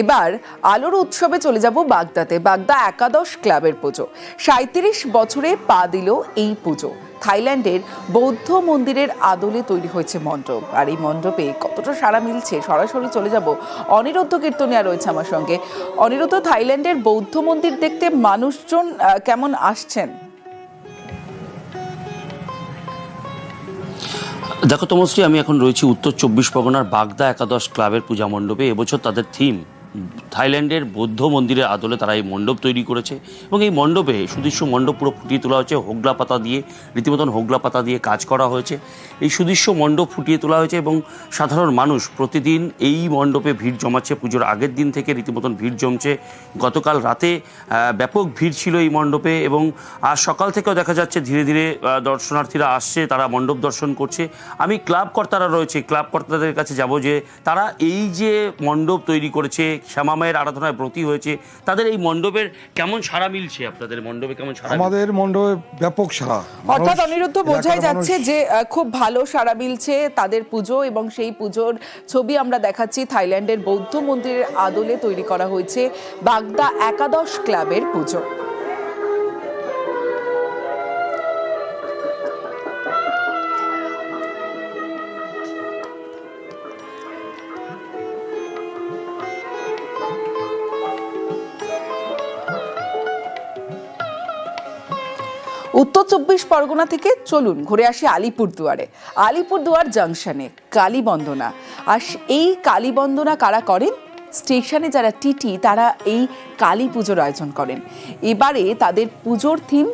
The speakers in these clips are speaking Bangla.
এবার আলোর উৎসবে চলে যাব বাগদাতে, বাগদা একাদশ ক্লাবের পুজো। সাঁত্রিশ বছরে পা দিল এই পুজো। থাইল্যান্ডের বৌদ্ধ মন্দিরের আদলে তৈরি হয়েছে মণ্ডপ। আর এই মণ্ডপে কতটা সাড়া মিলছে, সরাসরি চলে যাব অনিরুদ্ধ কীর্তনিয়া রয়েছে আমার সঙ্গে। অনিরুদ্ধ, থাইল্যান্ডের বৌদ্ধ মন্দির দেখতে মানুষজন কেমন আসছেন? দেখো, তমশ্রী, আমি এখন রয়েছি উত্তর চব্বিশ পরগনার বাগদা একাদশ ক্লাবের পূজা মণ্ডপে। এবছর তাদের থিম Mm. থাইল্যান্ডের বৌদ্ধ মন্দিরের আদলে তারা এই মণ্ডপ তৈরি করেছে এবং এই মণ্ডপে সুদৃশ্য মণ্ডপ পুরো ফুটিয়ে তোলা হয়েছে, হোগলা পাতা দিয়ে, রীতিমতন হোগলা পাতা দিয়ে কাজ করা হয়েছে। এই সুদৃশ্য মণ্ডপ ফুটিয়ে তোলা হয়েছে এবং সাধারণ মানুষ প্রতিদিন এই মণ্ডপে ভিড় জমাচ্ছে। পুজোর আগের দিন থেকে রীতিমতন ভিড় জমছে। গতকাল রাতে ব্যাপক ভিড় ছিল এই মণ্ডপে এবং আজ সকাল থেকেও দেখা যাচ্ছে ধীরে ধীরে দর্শনার্থীরা আসছে, তারা মণ্ডপ দর্শন করছে। আমি ক্লাব কর্তারা রয়েছে, ক্লাব কর্তাদের কাছে যাব যে তারা এই যে মণ্ডপ তৈরি করেছে শ্যামা মায়ের আরাধনায় ব্রতী হয়েছে তাদের এই মণ্ডপের কেমন সারা মিলছে আপনাদের? মণ্ডপে কেমন সারা আমাদের মণ্ডপে ব্যাপক সারা অর্থাৎ অনিরুদ্ধ বোঝাই যাচ্ছে যে আহ, খুব ভালো সারা মিলছে তাদের পুজো এবং সেই পুজোর ছবি আমরা দেখাচ্ছি থাইল্যান্ডের বৌদ্ধ মন্দিরের আদলে তৈরি করা হয়েছে বাগদা একাদশ ক্লাবের পুজো। উত্তর চব্বিশ পরগনা থেকে চলুন ঘুরে আসি আলিপুরদুয়ারে। আলিপুরদুয়ার জাংশনে, কালীবন্দনা। আর এই কালীবন্দনা কারা করেন? স্টেশনে যারা টিটি, তারা এই কালী পুজোর আয়োজন করেন। এবারে তাদের পুজোর থিম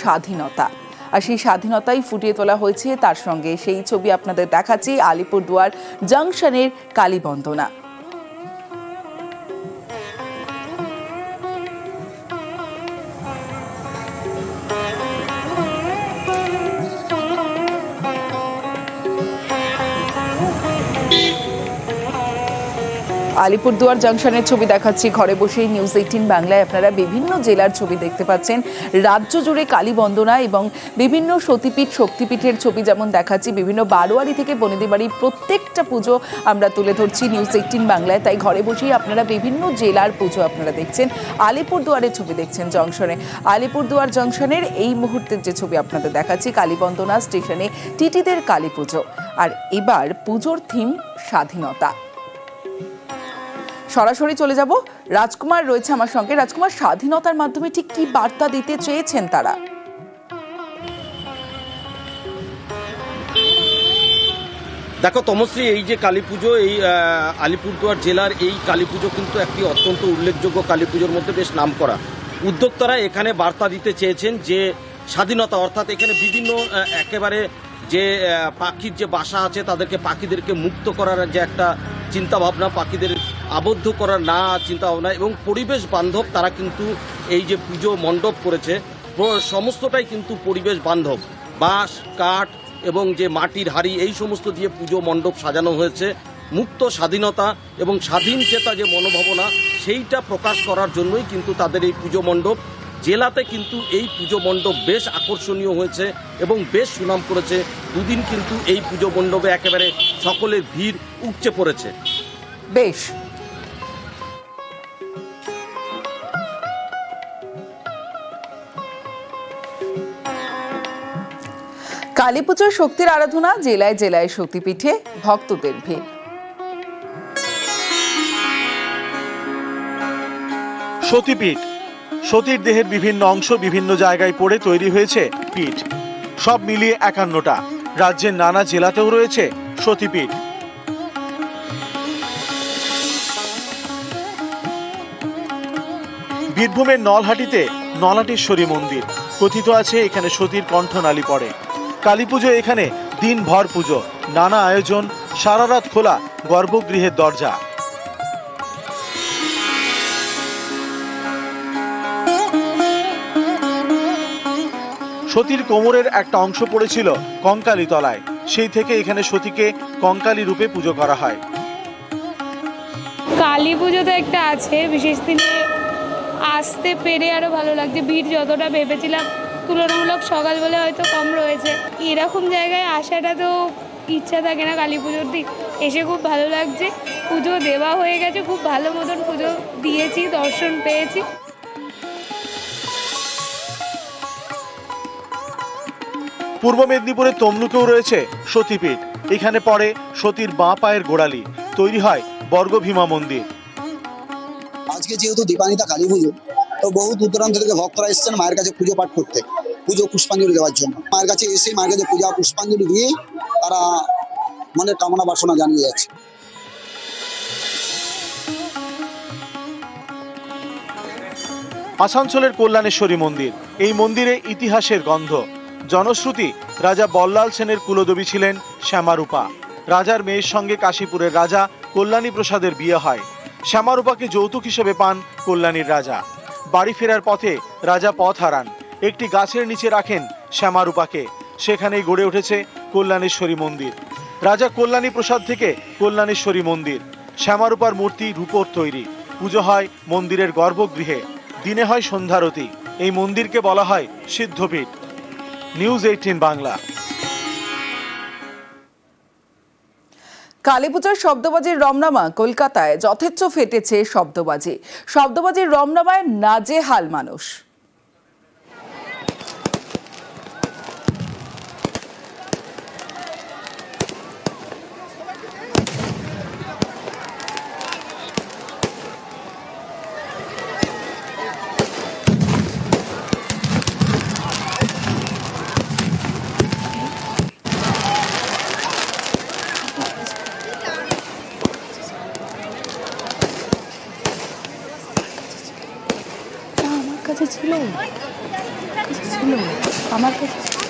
স্বাধীনতা। আর সেই স্বাধীনতাই ফুটিয়ে তোলা হয়েছে। তার সঙ্গে সেই ছবি আপনাদের দেখাচ্ছি আলিপুরদুয়ার জাংশনের কালীবন্দনা। আলিপুরদুয়ার জাংশনের ছবি দেখাচ্ছি। ঘরে বসেই নিউজ এইটিন বাংলায় আপনারা বিভিন্ন জেলার ছবি দেখতে পাচ্ছেন। রাজ্য জুড়ে কালী বন্দনা এবং বিভিন্ন সতীপীঠ, শক্তিপীঠের ছবি যেমন দেখাচ্ছি, বিভিন্ন বারোয়ারি থেকে বনেদি বাড়ির প্রত্যেকটা পুজো আমরা তুলে ধরছি নিউজ এইটিন বাংলায়। তাই ঘরে বসেই আপনারা বিভিন্ন জেলার পুজো আপনারা দেখছেন, আলিপুরদুয়ারের ছবি দেখছেন জংশনে। আলিপুরদুয়ার জংশনের এই মুহূর্তের যে ছবি আপনাদের দেখাচ্ছি, কালীবন্দনা স্টেশনে টিটিদের কালী পুজো। আর এবার পুজোর থিম স্বাধীনতা। সরাসরি চলে যাব। রাজকুমার রয়েছে আমার সঙ্গে। রাজকুমার, স্বাধীনতার মাধ্যমে ঠিক কি বার্তা দিতে চেয়েছেন তারা? দেখো তমশ্রী, এই যে কালী পুজো, এই আলিপুরদুয়ার জেলার এই কালী পুজো কিন্তু একটি অত্যন্ত উল্লেখযোগ্য কালী পুজোর মধ্যে বেশ নাম করা উদ্যোক্তারা এখানে বার্তা দিতে চেয়েছেন যে, স্বাধীনতা অর্থাৎ এখানে বিভিন্ন একেবারে যে পাখির যে বাসা আছে, তাদেরকে পাখিদেরকে মুক্ত করার যে একটা চিন্তা ভাবনা পাখিদের আবদ্ধ করার না চিন্তা ভাবনা এবং পরিবেশ বান্ধব তারা কিন্তু এই যে পুজো মণ্ডপ করেছে সমস্তটাই কিন্তু পরিবেশ বান্ধব। বাঁশ, কাঠ এবং যে মাটির হাড়ি, এই সমস্ত দিয়ে পুজো মণ্ডপ সাজানো হয়েছে। মুক্ত স্বাধীনতা এবং স্বাধীন চেতা যে মনোভাবনা, সেইটা প্রকাশ করার জন্যই কিন্তু তাদের এই পুজো মণ্ডপ। জেলাতে কিন্তু এই পুজো মণ্ডপ বেশ আকর্ষণীয় হয়েছে এবং বেশ সুনাম করেছে। দুদিন কিন্তু এই পুজো মণ্ডপে একেবারে সকলের ভিড় উপচে পড়েছে। বেশ। কালী পুজোর শক্তির আরাধনা, জেলায় জেলায় শক্তিপীঠে ভক্তদের ভিড়। সতীপীঠ, সতীর দেহের বিভিন্ন অংশ বিভিন্ন জায়গায় পড়ে তৈরি হয়েছে পীঠ। সব মিলিয়ে একান্নটা। রাজ্যের নানা জেলাতেও রয়েছে সতীপীঠ। বীরভূমের নলহাটিতে নলাটেশ্বরী মন্দির। কথিত আছে, এখানে সতীর কণ্ঠনালী পড়ে। কালী পুজো এখানে দিনভর পুজো। নানা আয়োজন সারা রাত খোলা, গর্ভগৃহের দরজা। সতীর কোমরের একটা অংশ পড়েছিল কঙ্কালী তলায় সেই থেকে এখানে সতীকে কঙ্কালী রূপে পুজো করা হয়। কালী পুজো তো একটা আছে, বিশেষ দিনে আসতে পেরে আরও ভালো লাগছে। ভিড় যতটা ভেবেছিলাম তুলনামূলক সকালবেলা হয়তো কম রয়েছে। এরকম জায়গায় আসাটা তো ইচ্ছা থাকে না কালী পুজোর দিন। এসে খুব ভালো লাগছে। পুজো দেওয়া হয়ে গেছে খুব ভালো মতন পুজো দিয়েছি দর্শন পেয়েছি। পূর্ব মেদিনীপুরের তমলুকেও রয়েছে সতীপীঠ। এখানে পড়ে সতীর বাঁ পায়ের গোড়ালি। তৈরি হয় বর্গভীমা মন্দির। আজকে যেহেতু দীপানিতা কালী পুজো বহু দূর দূরান্ত থেকে ভক্তরা এসেছেন মায়ের কাছে পুজো পাঠ করতে, পুজো পুষ্পাঞ্জলি দেওয়ার জন্য। মায়ের কাছে এসে মায়ের কাছে পূজা পুষ্পাঞ্জলি দিয়ে তারা মনের কামনা বাসনা জানিয়ে যাচ্ছে। আসানসোলের কল্যাণেশ্বরী মন্দির, এই মন্দিরে ইতিহাসের গন্ধ। জনশ্রুতি, রাজা বল্লাল সেনের কুলদেবী ছিলেন শ্যামারূপা। রাজার মেয়ের সঙ্গে কাশীপুরের রাজা কল্যাণী প্রসাদের বিয়ে হয়। শ্যামারূপাকে যৌতুক হিসেবে পান কল্যাণীর রাজা। বাড়ি ফেরার পথে রাজা পথ হারান। একটি গাছের নিচে রাখেন শ্যামারূপাকে। সেখানেই গড়ে উঠেছে কল্যাণেশ্বরী মন্দির। রাজা কল্যাণী প্রসাদ থেকে কল্যাণেশ্বরী মন্দির। শ্যামারূপার মূর্তি রূপোর তৈরি। পুজো হয় মন্দিরের গর্ভগৃহে। দিনে হয় সন্ধ্যারতি। এই মন্দিরকে বলা হয় সিদ্ধপীঠ। News eighteen Bangla. কালী পুজোর শব্দবাজির রমনামা কলকাতায় যথেচ্ছ ফেটেছে শব্দবাজি। শব্দবাজির রমনামায় নাজেহাল মানুষ। ছিল আমার কাছে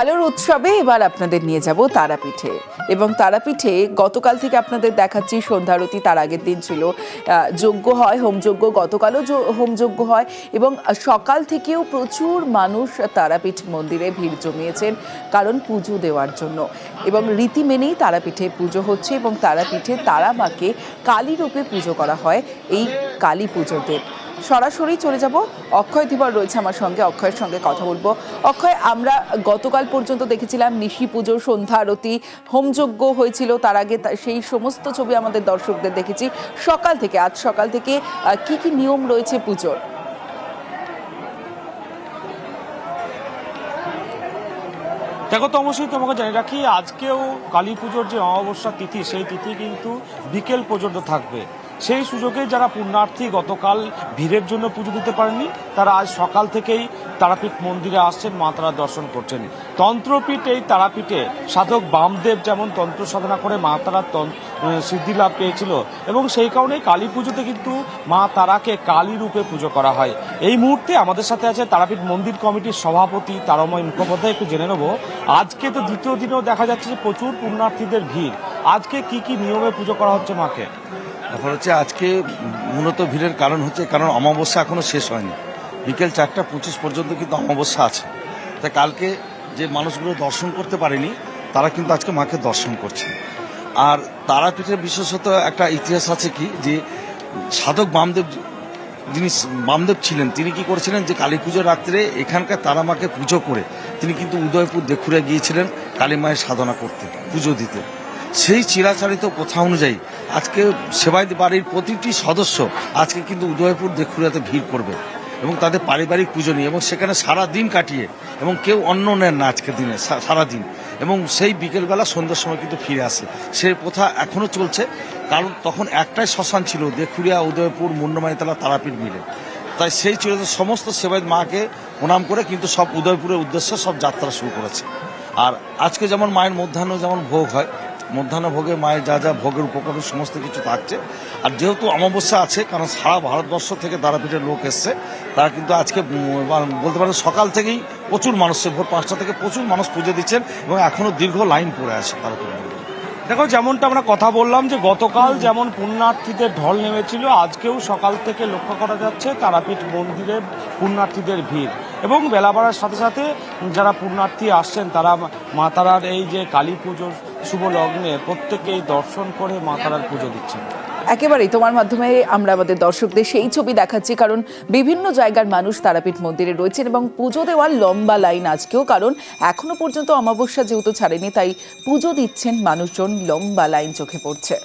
আলোর উৎসবে এবার আপনাদের নিয়ে যাব তারাপীঠে। এবং তারাপীঠে গতকাল থেকে আপনাদের দেখাচ্ছি সন্ধ্যারতি তার আগের দিন ছিল। যজ্ঞ হয় হোমযজ্ঞ গতকালও হোমযজ্ঞ হয় এবং সকাল থেকেও প্রচুর মানুষ তারাপীঠ মন্দিরে ভিড় জমিয়েছেন কারণ পুজো দেওয়ার জন্য। এবং রীতি মেনেই তারাপীঠে পুজো হচ্ছে এবং তারাপীঠে তারা মাকে কালী রূপে পুজো করা হয় এই কালী পুজোতে। সরাসরি চলে যাব। অক্ষয় ধীবর রয়েছে আমার সঙ্গে। অক্ষয়ের সঙ্গে কথা বলব। অক্ষয়, আমরা গতকাল পর্যন্ত দেখেছিলাম নিশি পুজোর সন্ধ্যা আরতি। হোমযজ্ঞ হয়েছিল, তার আগে সেই সমস্ত ছবি আমাদের দর্শকদের দেখেছি। সকাল থেকে, আজ সকাল থেকে কি কি নিয়ম রয়েছে পুজোর? দেখো তো অবশ্যই তোমাকে জানিয়ে রাখি, আজকেও কালী পুজোর যে অমাবস্যা তিথি, সেই তিথি কিন্তু বিকেল পর্যন্ত থাকবে। সেই সুযোগে যারা পুণ্যার্থী গতকাল ভিড়ের জন্য পুজো দিতে পারেননি, তারা আজ সকাল থেকেই তারাপীঠ মন্দিরে আসছেন, মা তারা দর্শন করছেন। তন্ত্রপীঠ, এই তারাপীঠে সাধক বামদেব যেমন তন্ত্র সাধনা করে মা তারা সিদ্ধি লাভ পেয়েছিল এবং সেই কারণে কালী পুজোতে কিন্তু মা তারাকে কালী রূপে পুজো করা হয়। এই মুহূর্তে আমাদের সাথে আছে তারাপীঠ মন্দির কমিটির সভাপতি তারময় মুখোপাধ্যায়। একটু জেনে নেব, আজকে তো দ্বিতীয় দিনেও দেখা যাচ্ছে যে প্রচুর পুণ্যার্থীদের ভিড়। আজকে কি কি নিয়মে পুজো করা হচ্ছে মাকে? ব্যাপার হচ্ছে আজকে মূলত ভিড়ের কারণ হচ্ছে, কারণ অমাবস্যা এখনও শেষ হয়নি। বিকেল চারটা পঁচিশ পর্যন্ত কিন্তু অমাবস্যা আছে। তাই কালকে যে মানুষগুলো দর্শন করতে পারেনি, তারা কিন্তু আজকে মাকে দর্শন করছে। আর তারাপীঠের বিশেষত একটা ইতিহাস আছে কি, যে সাধক বামদেব যিনি বামদেব ছিলেন, তিনি কি করেছিলেন যে কালী পুজোর রাত্রে এখানকার তারা মাকে পুজো করে, তিনি কিন্তু উদয়পুর দেখুরে গিয়েছিলেন কালী মায়ের সাধনা করতে, পুজো দিতে। সেই চিরাচারিত প্রথা অনুযায়ী আজকে সেবাই বাড়ির প্রতিটি সদস্য আজকে কিন্তু উদয়পুর দেখুরিয়াতে ভিড় করবে এবং তাদের পারিবারিক পুজো নিয়ে এবং সেখানে সারা দিন কাটিয়ে এবং কেউ অন্ন নেন না আজকের দিনে, সা- সারা দিন। এবং সেই বিকেলবেলা সন্ধ্যার সময় কিন্তু ফিরে আসে। সেই প্রথা এখনও চলছে। কারণ তখন একটাই শ্মশান ছিল দেখুরিয়া উদয়পুর, মুন্ডমাইতলা, তারাপীঠ মিলে। তাই সেই ছিল সমস্ত সেবায়ত মাকে প্রণাম করে কিন্তু সব উদয়পুরের উদ্দেশ্যে সব যাত্রা শুরু করেছে। আর আজকে যেমন মায়ের মধ্যাহ্ন যেমন ভোগ হয়, মধ্যাহ্ন ভোগে মায়ের যা যা ভোগের উপকরণ, সমস্ত কিছু থাকছে আর যেহেতু অমাবস্যা আছে, কারণ সারা ভারতবর্ষ থেকে দ্বারাপীঠের লোক এসছে, তারা কিন্তু আজকে বলতে পারেন সকাল থেকেই প্রচুর মানুষ ভোর পাঁচটা থেকে প্রচুর মানুষ পুজো দিচ্ছেন এবং এখনও দীর্ঘ লাইন পড়ে আছে তারা। দেখো, যেমনটা আমরা কথা বললাম যে গতকাল যেমন পুণ্যার্থীদের ঢল নেমেছিল, আজকেও সকাল থেকে লক্ষ্য করা যাচ্ছে তারাপীঠ মন্দিরে পুণ্যার্থীদের ভিড়। এবং বেলা বাড়ার সাথে সাথে যারা পুণ্যার্থী আসছেন, তারা মা তারার এই যে কালী পুজোর শুভ লগ্নে প্রত্যেকেই দর্শন করে মা তারার পুজো দিচ্ছেন। একেবারেই তোমার মাধ্যমে আমরা আমাদের দর্শকদের সেই ছবি দেখাচ্ছি, কারণ বিভিন্ন জায়গার মানুষ তারাপীঠ মন্দিরে রয়েছেন এবং পুজো দেওয়ার লম্বা লাইন আজকেও, কারণ এখনও পর্যন্ত অমাবস্যা যেহেতু ছাড়েনি, তাই পুজো দিচ্ছেন মানুষজন, লম্বা লাইন চোখে পড়ছে।